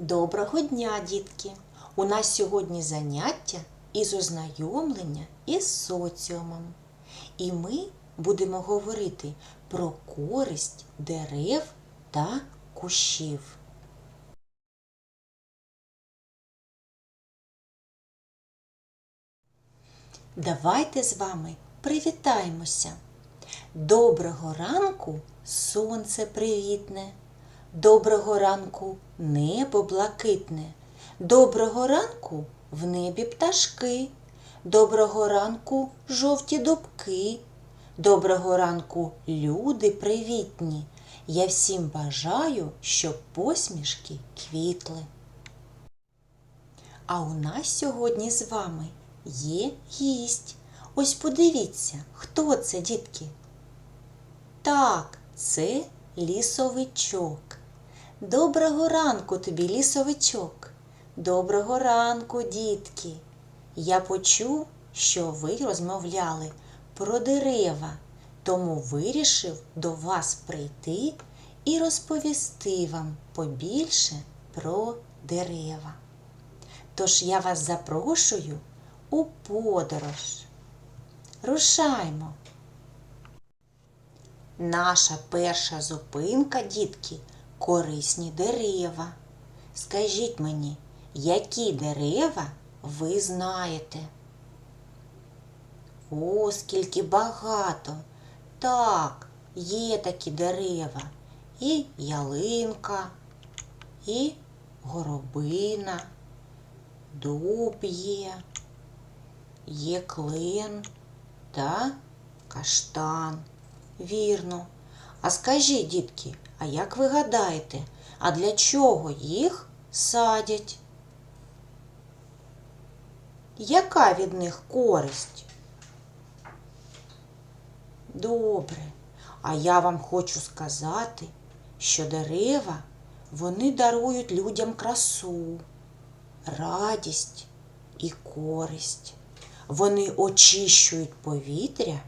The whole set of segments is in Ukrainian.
Доброго дня, дітки! У нас сьогодні заняття із ознайомлення із соціумом. І ми будемо говорити про користь дерев та кущів. Давайте з вами привітаємося. Доброго ранку сонце привітне. Доброго ранку небо блакитне. Доброго ранку в небі пташки. Доброго ранку жовті дубки. Доброго ранку, люди привітні. Я всім бажаю, щоб посмішки квітли. А у нас сьогодні з вами є гість. Ось подивіться, хто це, дітки? Так, це лісовичок. Доброго ранку тобі, лісовичок. Доброго ранку, дітки. Я почув, що ви розмовляли про дерева, тому вирішив до вас прийти і розповісти вам побільше про дерева. Тож я вас запрошую у подорож. Рушаймо. Наша перша зупинка, дітки, корисні дерева. Скажіть мені, які дерева ви знаєте? О, скільки багато. Так, є такі дерева. І ялинка, і горобина, дуб є, є клен та каштан. Вірно. А скажіть, дітки, а як ви гадаєте, а для чого їх садять? Яка від них користь? Добре. А я вам хочу сказати, що дерева вони дарують людям красу, радість і користь. Вони очищують повітря,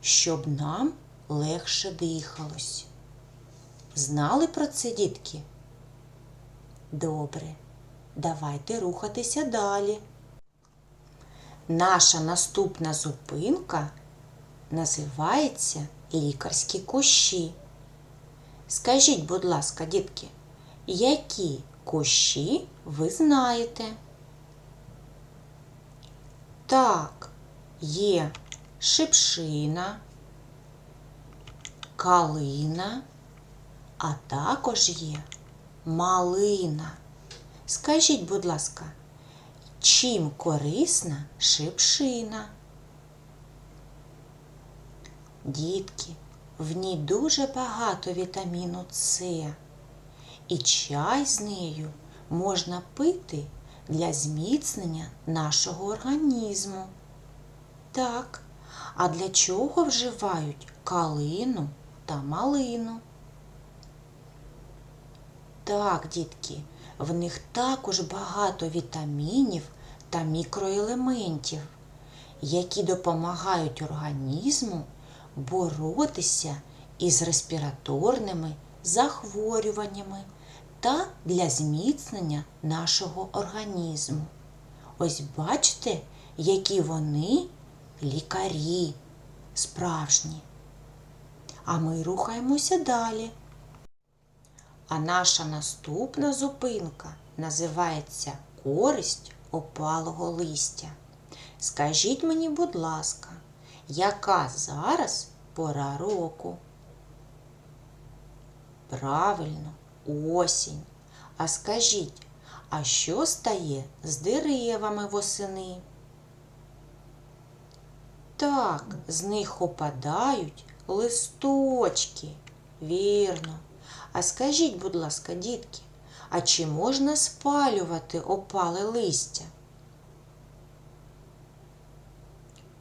щоб нам легше дихалось. Знали про це, дітки? Добре, давайте рухатися далі. Наша наступна зупинка називається лікарські кущі. Скажіть, будь ласка, дітки, які кущі ви знаєте? Так, є шипшина, калина, а також є малина. Скажіть, будь ласка, чим корисна шипшина? Дітки, в ній дуже багато вітаміну С, і чай з нею можна пити для зміцнення нашого організму. Так, а для чого вживають калину та малину? Так, дітки, в них також багато вітамінів та мікроелементів, які допомагають організму боротися із респіраторними захворюваннями та для зміцнення нашого організму. Ось бачите, які вони лікарі справжні. А ми рухаємося далі. А наша наступна зупинка називається Користь опалого листя. Скажіть мені, будь ласка, яка зараз пора року? Правильно, осінь. А скажіть, а що стає з деревами восени? Так, з них опадають листочки. Вірно. А скажіть, будь ласка, дітки, а чи можна спалювати опале листя?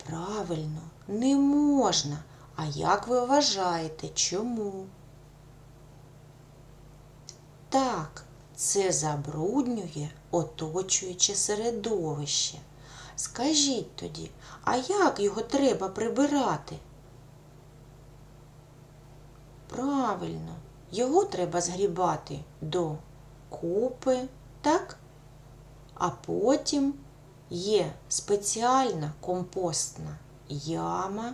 Правильно, не можна. А як ви вважаєте, чому? Так, це забруднює оточуюче середовище. Скажіть тоді, а як його треба прибирати? Правильно, його треба згрібати до купи так? А потім є спеціальна компостна яма,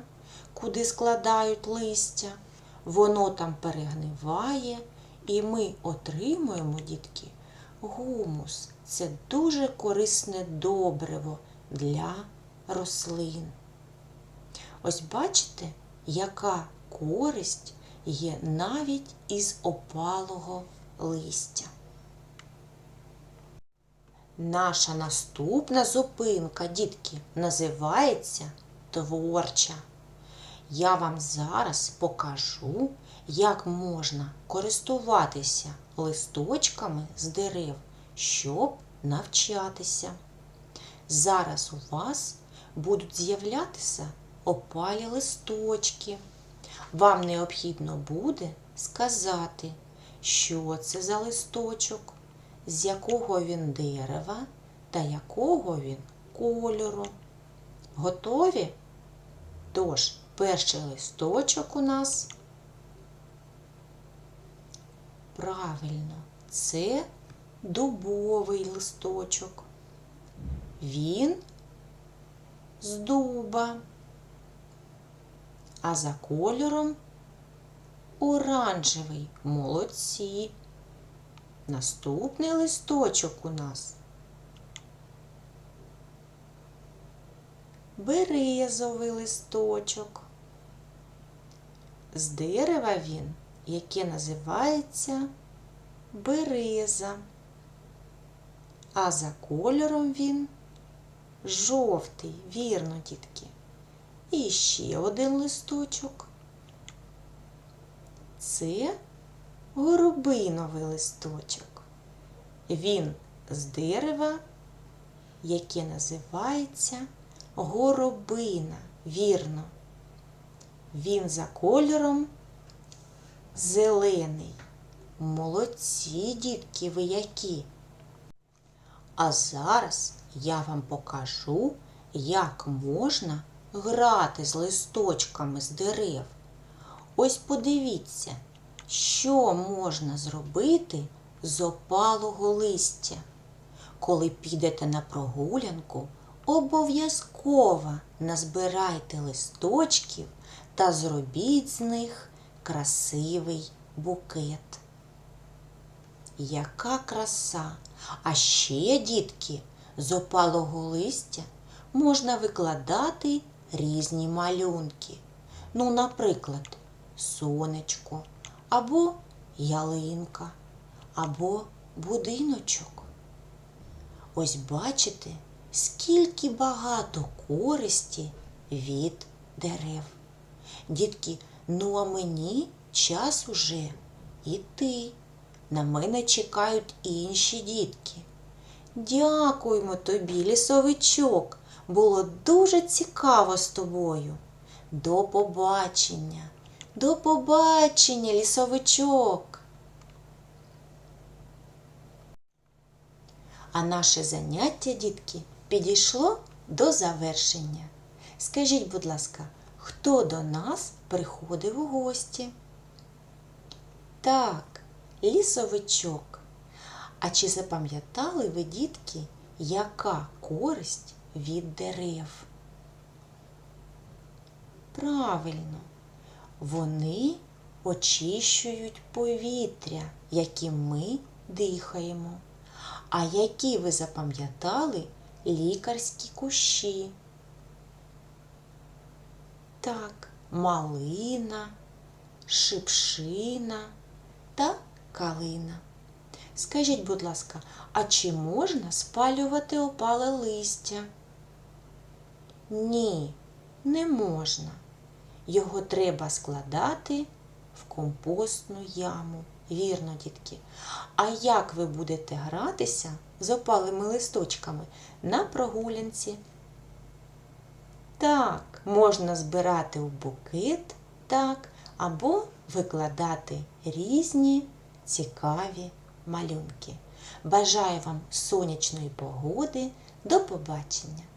куди складають листя. Воно там перегниває, і ми отримуємо, дітки, гумус. Це дуже корисне добриво для рослин. Ось бачите, яка користь є навіть із опалого листя. Наша наступна зупинка, дітки, називається творча. Я вам зараз покажу, як можна користуватися листочками з дерев, щоб навчатися. Зараз у вас будуть з'являтися опалі листочки. Вам необхідно буде сказати, що це за листочок, з якого він дерева та якого він кольору. Готові? Тож, перший листочок у нас правильно, це дубовий листочок. Він з дуба, а за кольором оранжевий молодці. Наступний листочок у нас березовий листочок. З дерева він, яке називається береза, а за кольором він жовтий, вірно, дітки. І ще один листочок. Це горобиновий листочок. Він з дерева, яке називається горобина, вірно. Він за кольором зелений. Молодці, дітки, ви які. А зараз я вам покажу, як можна грати з листочками з дерев. Ось подивіться, що можна зробити з опалого листя. Коли підете на прогулянку, обов'язково назбирайте листочків та зробіть з них красивий букет. Яка краса! А ще, дітки, з опалого листя можна викладати різні малюнки. Ну, наприклад, сонечко, або ялинка, або будиночок. Ось бачите, скільки багато користі від дерев. Дітки, ну а мені час уже іти. На мене чекають інші дітки. Дякуємо тобі, лісовичок. Було дуже цікаво з тобою. До побачення, до побачення, лісовичок. А наше заняття, дітки, підійшло до завершення. Скажіть, будь ласка, хто до нас приходив у гості? Так, лісовичок. А чи запам'ятали ви, дітки, яка користь від дерев? Правильно, вони очищують повітря, яким ми дихаємо. А які ви запам'ятали лікарські кущі? Так, малина, шипшина та калина. Скажіть, будь ласка, а чи можна спалювати опале листя? Ні, не можна. Його треба складати в компостну яму. Вірно, дітки. А як ви будете гратися з опалими листочками на прогулянці? Так, можна збирати в букет, так, або викладати різні цікаві малюнки. Бажаю вам сонячної погоди. До побачення!